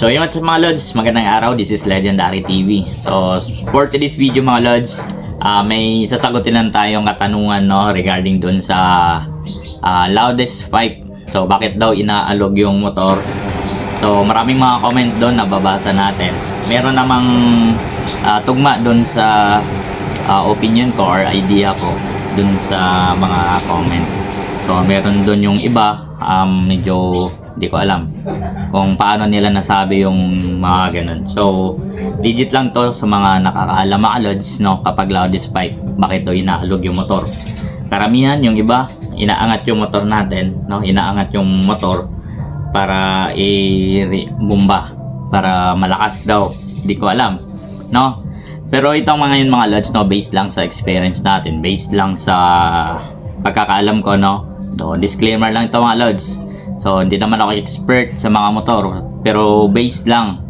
So yun what's up mga Lods, magandang araw, this is Legendary TV. So for today's video mga Lods, ah, may sasagutin lang tayong katanungan no, regarding dun sa ah, loudest pipe. So bakit daw inaalog yung motor? So maraming mga comment doon na babasa natin. Meron namang ah, tugma doon sa ah, opinion ko or idea ko dun sa mga comment. So meron doon yung iba um, medyo hindi ko alam kung paano nila nasabi yung mga ganun. So, legit lang to sa mga nakakaalam mga lods, no, kapag loudest pipe, bakit to inaalog yung motor. Karamihan, yung iba, inaangat yung motor natin, no, inaangat yung motor para i-bumba, para malakas daw. Hindi ko alam, no. Pero itong mga yun mga lods, no, based lang sa experience natin, based lang sa pagkakaalam ko, no. So, disclaimer lang ito mga lods. So, hindi naman ako expert sa mga motor, pero based lang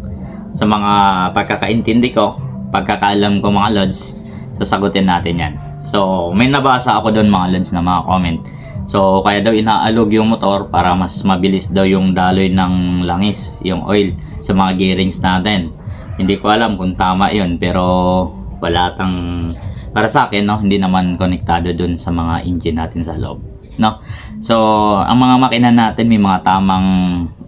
sa mga pagkakaintindi ko, pagkakaalam ko mga lods, sasagutin natin yan. So, may nabasa ako doon mga lods na mga comment. So, kaya daw inaalog yung motor para mas mabilis daw yung daloy ng langis, yung oil sa mga gearings natin. Hindi ko alam kung tama yun, pero wala tang para sa akin no hindi naman konektado dun sa mga engine natin sa loob no? So ang mga makina natin may mga tamang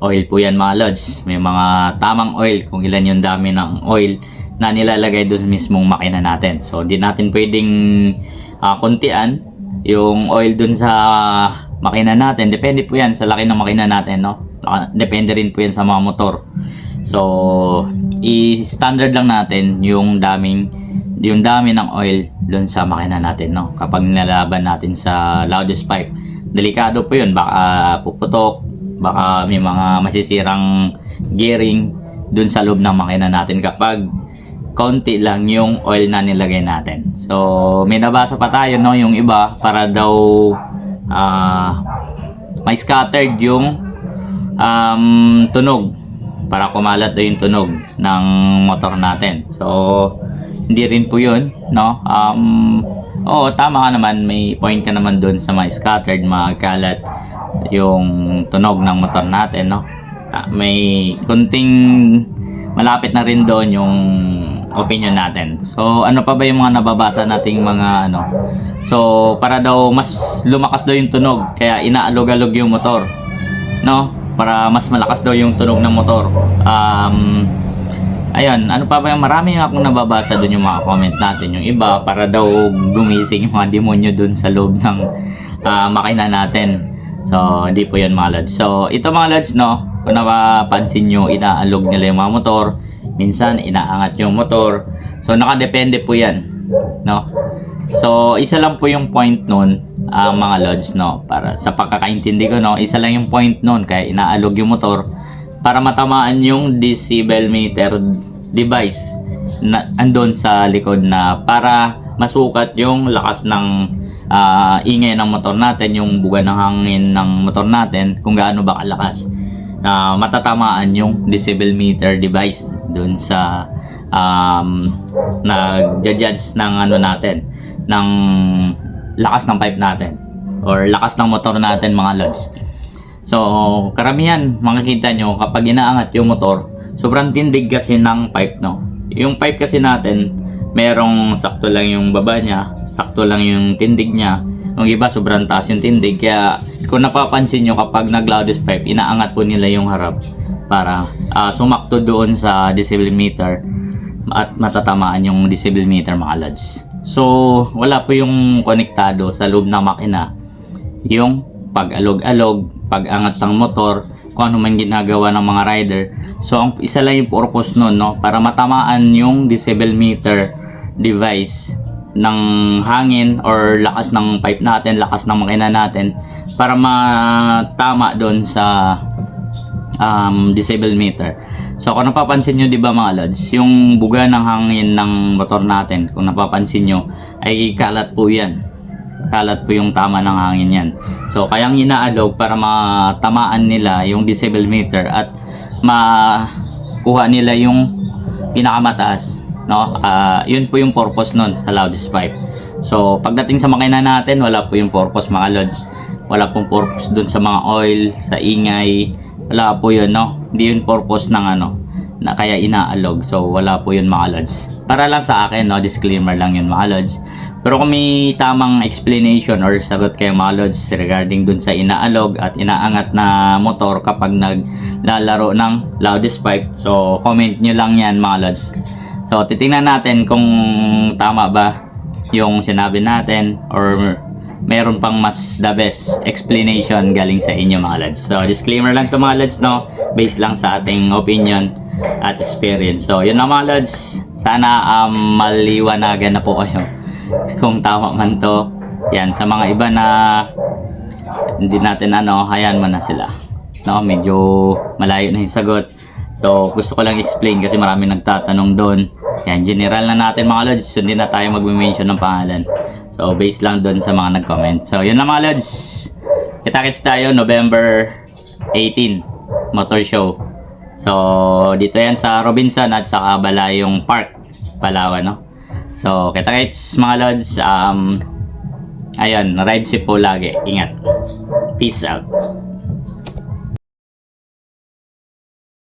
oil po yan mga lods. May mga tamang oil kung ilan yung dami ng oil na nilalagay dun mismong makina natin. So di natin pwedeng ah, kuntian yung oil dun sa makina natin. Depende po yan sa laki ng makina natin no? Depende rin po yan sa mga motor. So i-standard lang natin yung daming yung dami ng oil doon sa makina natin no? Kapag nilalaban natin sa loudest pipe delikado po yun. Baka puputok. Baka may mga masisirang gearing doon sa loob ng makina natin kapag konti lang yung oil na nilagay natin. So may nabasa pa tayo no yung iba para daw ah, may scattered yung um, tunog. Para kumalat daw yung tunog ng motor natin. So hindi rin po yun, no? Um, oo, tama ka naman, may point ka naman doon sa mga scattered, mga kalat, yung tunog ng motor natin, no? May kunting malapit na rin doon yung opinion natin. So, ano pa ba yung mga nababasa nating mga ano? So, para daw mas lumakas daw yung tunog, kaya inaalog-alog yung motor, no? Para mas malakas daw yung tunog ng motor. Um, Ayun, ano pa ba yung marami akong nababasa dun yung mga comment natin. Yung iba, para daw gumising yung mga demonyo dun sa loob ng ah, makina natin. So, hindi po yun mga lads. So, ito mga lads, no, kung napapansin nyo, inaalog nila yung mga motor. Minsan, inaangat yung motor. So, nakadepende po yan. No? So, isa lang po yung point nun, ang mga lods, no? Para sa pagkakaintindi ko, no? Isa lang yung point nun, kaya inaalog yung motor para matamaan yung decibel meter device na andon sa likod na para masukat yung lakas ng ah, ingay ng motor natin, yung buga ng hangin ng motor natin, kung gaano ba kalakas na matatamaan yung decibel meter device doon sa um, nag-judge ng ano natin ng lakas ng pipe natin or lakas ng motor natin mga lods. So, karamihan makikita nyo kapag inaangat yung motor, sobrang tindig kasi ng pipe, no? Yung pipe kasi natin, merong sakto lang yung baba niya, sakto lang yung tindig niya. Yung iba, sobrang taas yung tindig. Kaya, kung napapansin nyo, kapag nag-loudest pipe, inaangat po nila yung harap para ah, sumakto doon sa decibel meter at matatamaan yung decibel meter mga lads. So, wala po yung konektado sa loob ng makina yung pag-alog-alog, pag-angat ng motor, kung ano man ginagawa ng mga rider. So, ang isa lang yung purpose nun, no? Para matamaan yung decibel meter device ng hangin or lakas ng pipe natin, lakas ng makina natin para matama doon sa um, disable meter. So kung napapansin nyo, di ba mga lods, yung buga ng hangin ng motor natin, kung napapansin nyo, ay kalat po yan. Kalat po yung tama ng hangin yan. So kayang inaalog para matamaan nila yung disable meter at makuha nila yung pinakamataas. No? Ah, yun po yung purpose nun sa loudest pipe. So pagdating sa makina natin, wala po yung purpose mga lods. Wala pong purpose dun sa mga oil, sa ingay, wala po yun, no? Hindi yun purpose ng ano, na kaya inaalog. So wala po yun mga lods. Para lang sa akin, no, disclaimer lang yun mga lods. Pero kung may tamang explanation or sagot kayo mga lods regarding dun sa inaalog at inaangat na motor kapag naglalaro ng loudest pipe. So comment nyo lang yan mga lods. So titingnan natin kung tama ba yung sinabi natin or meron pang mas the best explanation galing sa inyo mga lads. So disclaimer lang to mga lads no, based lang sa ating opinion at experience. So yun na mga lads, sana um, maliwanagan na po kayo kung tama man to. Yan, sa mga iba na hindi natin ano, hayaan mo na sila. No, medyo malayo na yung sagot. So, gusto ko lang explain kasi marami nagtatanong doon. Yan, general na natin mga lods. Hindi na tayo mag-mention ng pangalan. So, based lang doon sa mga nag-comment. So, yun lang mga lods. Kita-kits tayo November 18, Motor Show. So, dito yan sa Robinson at saka Balayong Park, Palawan, no? So, kita-kits mga lods. Um, ayun, ride safe po lagi. Ingat. Peace out.